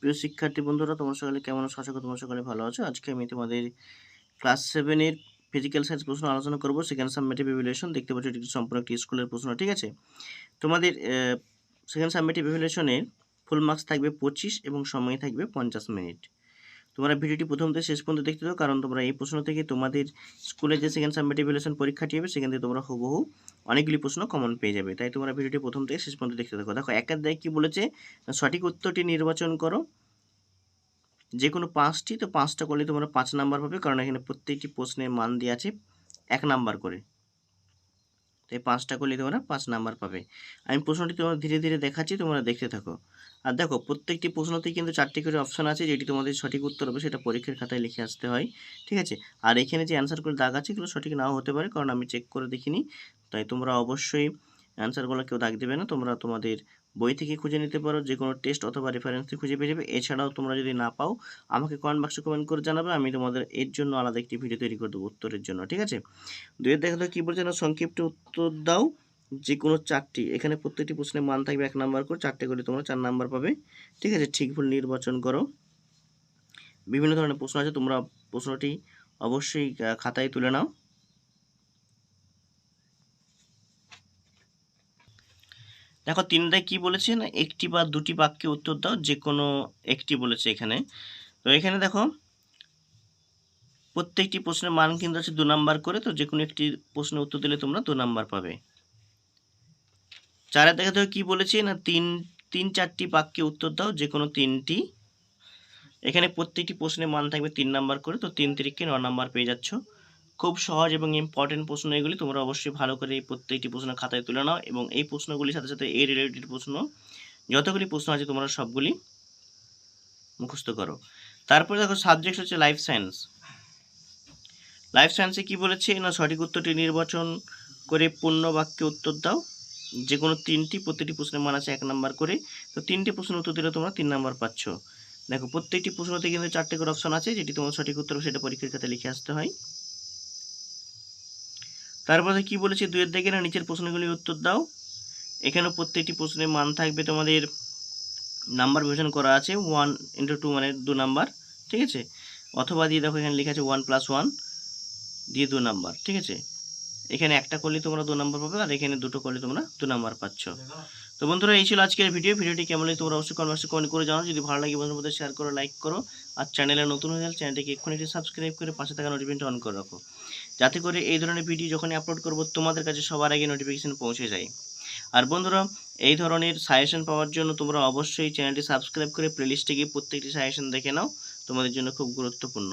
প্রিয় শিক্ষার্থী বন্ধুরা, তোমার সকালে কেমন আছো? আশা করি তোমার সকালে ভালো আছো। আজকে আমি তোমাদের ক্লাস সেভেনের ফিজিক্যাল সায়েন্স প্রশ্ন আলোচনা করব। সেকেন্ড সাবমিটিভ ইভ্যালুয়েশন দেখতে পাচ্ছ এটি সম্পূর্ণ একটি স্কুলের প্রশ্ন, ঠিক আছে? তোমাদের সেকেন্ড সাবমিটিভ ইভ্যালুয়েশনের ফুল মার্কস থাকবে পঁচিশ এবং সময় থাকবে পঞ্চাশ মিনিট তোমরা ভিডিওটি প্রথম থেকে শেষ পর্যন্ত দেখতে দাও কারণ তোমরা এই প্রশ্ন থেকে তোমাদের স্কুলে যে সেকেন্ড সাবমেটিভ ইভ্যালুয়েশন পরীক্ষাটি হবে, সেখান থেকে তোমরা হুবহু অনেকগুলি প্রশ্ন কমন পেয়ে যাবে। তাই তোমরা ভিডিওটি প্রথম থেকে শেষ পর্যন্ত দেখতে থাকো। দেখো, একের দায় কী বলেছে? সঠিক উত্তরটি নির্বাচন করো। যে কোনো পাঁচটি, তো পাঁচটা করলে তোমরা পাঁচ নাম্বার পাবে, কারণ এখানে প্রত্যেকটি প্রশ্নের মান দিয়ে আছে এক নাম্বার করে। তাই পাঁচটা করলে তোমরা পাঁচ নাম্বার পাবে। আমি প্রশ্নটি তোমরা ধীরে ধীরে দেখাচ্ছি, তোমরা দেখতে থাকো। আর দেখো, প্রত্যেকটি প্রশ্নতেই কিন্তু চারটি করে অপশান আছে, যেটি তোমাদের সঠিক উত্তর হবে, সেটা পরীক্ষার খাতায় লিখে আসতে হয়, ঠিক আছে? আর এখানে যে অ্যান্সার করে দাগ আছে, এগুলো সঠিক নাও হতে পারে, কারণ আমি চেক করে দেখিনি। তাই তোমরা অবশ্যই অ্যান্সারগুলো কেউ দাগ দেবে না। তোমরা তোমাদের বই থেকে খুঁজে নিতে পারো যে কোনো টেস্ট অথবা রেফারেন্স থেকে খুঁজে পেয়ে যাবে। এছাড়াও তোমরা যদি না পাও, আমাকে কমেন্ট বক্সে কমেন্ট করে জানাবে, আমি তোমাদের এর জন্য আলাদা একটি ভিডিও তৈরি করে দেবো উত্তরের জন্য, ঠিক আছে? দুয়ের দেখা কী বলছে না, সংক্ষিপ্ত উত্তর দাও। যে কোনো চারটি, এখানে প্রত্যেকটি প্রশ্নের মান থাকবে এক নাম্বার করে, চারটে করে তোমরা চার নাম্বার পাবে, ঠিক আছে? ঠিক ভুল নির্বাচন করো। বিভিন্ন ধরনের প্রশ্ন আছে, তোমরা প্রশ্নটি অবশ্যই খাতায় তুলে নাও। দেখো তিনটায় কি বলেছে না? একটি বা দুটি বাক্যে উত্তর দাও যে কোনো একটি বলেছে এখানে। তো এখানে দেখো, প্রত্যেকটি প্রশ্নের মান কিন্তু আছে দু নাম্বার করে, তো যে কোনো একটি প্রশ্নের উত্তর দিলে তোমরা দু নাম্বার পাবে। চারে দেখা দেখো কি বলেছে না, তিন তিন চারটি বাক্যে উত্তর দাও যে কোনো তিনটি। এখানে প্রত্যেকটি প্রশ্নের মান থাকবে তিন নাম্বার করে, তো তিন তিরিখকে ন নাম্বার পেয়ে যাচ্ছ। খুব সহজ এবং ইম্পর্টেন্ট প্রশ্ন এগুলি তোমরা অবশ্যই ভালো করে এই প্রত্যেকটি প্রশ্ন খাতায় তুলে নাও এবং এই প্রশ্নগুলির সাথে সাথে এই রিলেটেড প্রশ্ন, যতগুলি প্রশ্ন আছে তোমরা সবগুলি মুখস্থ করো। তারপরে দেখো সাবজেক্ট হচ্ছে লাইফ সায়েন্স লাইফ সায়েন্সে কি বলেছে? না, সঠিক উত্তরটি নির্বাচন করে পূর্ণ বাক্যে উত্তর দাও। যে কোনো তিনটি, প্রত্যেকটি প্রশ্নের মান আছে এক নাম্বার করে। তো তিনটি প্রশ্নের উত্তর দিলে তোমরা তিন নাম্বার পাচ্ছ। দেখো, প্রত্যেকটি প্রশ্নতে কিন্তু চারটে করে অপশন আছে। যেটি তোমার সঠিক উত্তর সেটা পরীক্ষার খাতায় লিখে আসতে হয়। তারপরে কি বলেছে? দুয়ের দিকে না নিচের প্রশ্নগুলির উত্তর দাও। এখানেও প্রত্যেকটি প্রশ্নের মান থাকবে তোমাদের নাম্বার বিভাজন করা আছে ওয়ান ইন্টু টু মানে দু নাম্বার ঠিক আছে? অথবা দিয়ে দেখো এখানে লেখা আছে ওয়ান প্লাস ওয়ান দিয়ে দু নাম্বার ঠিক আছে? এখানে একটা করলে তোমরা দু নাম্বার পাবে আর এখানে দুটো করলে তোমরা দু নাম্বার পাচ্ছ। তো বন্ধুরা, এই ছিল আজকের ভিডিও ভিডিওটি কেমন লাগে তোমরা অবশ্যই কমেন্ট কমেন্ট করে জানাও। যদি ভালো লাগে বন্ধুদের মধ্যে শেয়ার করো লাইক করো। আর চ্যানেলে নতুন হয়ে গেলে চ্যানেলটিকে এক্ষুনি একটি সাবস্ক্রাইব করে পাশে থাকা নোটিফিকেশন অন করে রাখো। যাতে করে এই ধরনের ভিডিও যখনই আপলোড করব, তোমাদের কাছে সবার আগে নোটিফিকেশন পৌঁছে যায়। আর বন্ধুরা, এই ধরনের সাজেশন পাওয়ার জন্য তোমরা অবশ্যই চ্যানেলটি সাবস্ক্রাইব করে প্লেলিস্টে গিয়ে প্রত্যেকটি সাজেশন দেখে নাও। তোমাদের জন্য খুব গুরুত্বপূর্ণ।